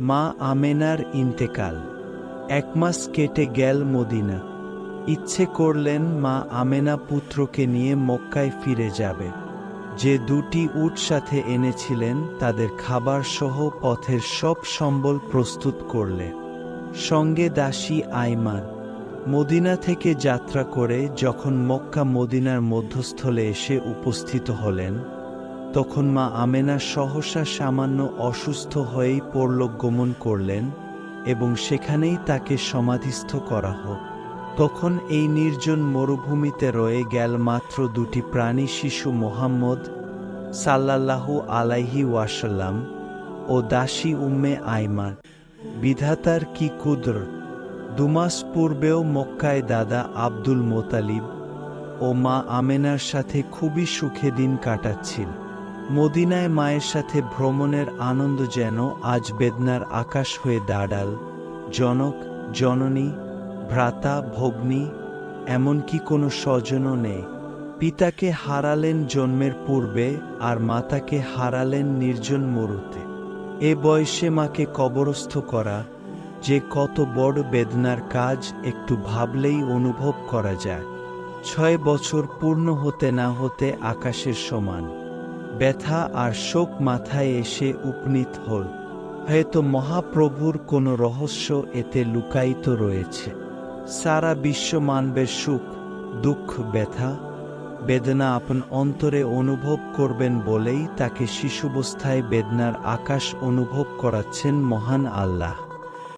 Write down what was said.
মা আমেনার ইন্তেকাল। এক মাস কেটে গেল মদিনা। ইচ্ছে করলেন মা আমেনা পুত্রকে নিয়ে মক্কায় ফিরে যাবে। যে দুটি উট সাথে এনেছিলেন, তাদের খাবার সহ পথের সব সম্বল প্রস্তুত করলে। সঙ্গে দাসী আইমান। মদিনা থেকে যাত্রা করে যখন মক্কা মদিনার মধ্যস্থলে এসে উপস্থিত হলেন তখন মা আমেনা সহসা সামান্য অসুস্থ হয়েই পরলোক গমন করলেন এবং সেখানেই তাকে সমাধিস্থ করা হোক। তখন এই নির্জন মরুভূমিতে রয়ে গেল মাত্র দুটি প্রাণী শিশু মোহাম্মদ সাল্লাল্লাহু আলাইহি ওয়াসাল্লাম ও দাসী উম্মে আইমান। বিধাতার কি কুদর? দুমাস পূর্বেও মক্কায় দাদা আব্দুল মোতালিব ও মা আমেনার সাথে খুবই সুখে দিন কাটাচ্ছিল। মদিনায় মায়ের সাথে ভ্রমণের আনন্দ যেন আজ বেদনার আকাশ হয়ে দাঁড়াল। জনক, জননী, ভ্রাতা, ভগ্নী, এমনকি কোনো স্বজনও নেই। পিতাকে হারালেন জন্মের পূর্বে আর মাতাকে হারালেন নির্জন মরুতে। এ বয়সে মাকে কবরস্থ করা যে কত বড় বেদনার কাজ একটু ভাবলেই অনুভব করা যায়। ছয় বছর পূর্ণ হতে না হতে আকাশের সমান। ব্যথা আর শোক মাথায় এসে উপনীত হল। হয়তো মহাপ্রভুর কোনো রহস্য এতে লুকায়িত রয়েছে। সারা বিশ্ব মানবের সুখ, দুঃখ, ব্যথা। বেদনা আপন অন্তরে অনুভব করবেন বলেই তাকে শিশুবস্থায় বেদনার আকাশ অনুভব করাচ্ছেন মহান আল্লাহ।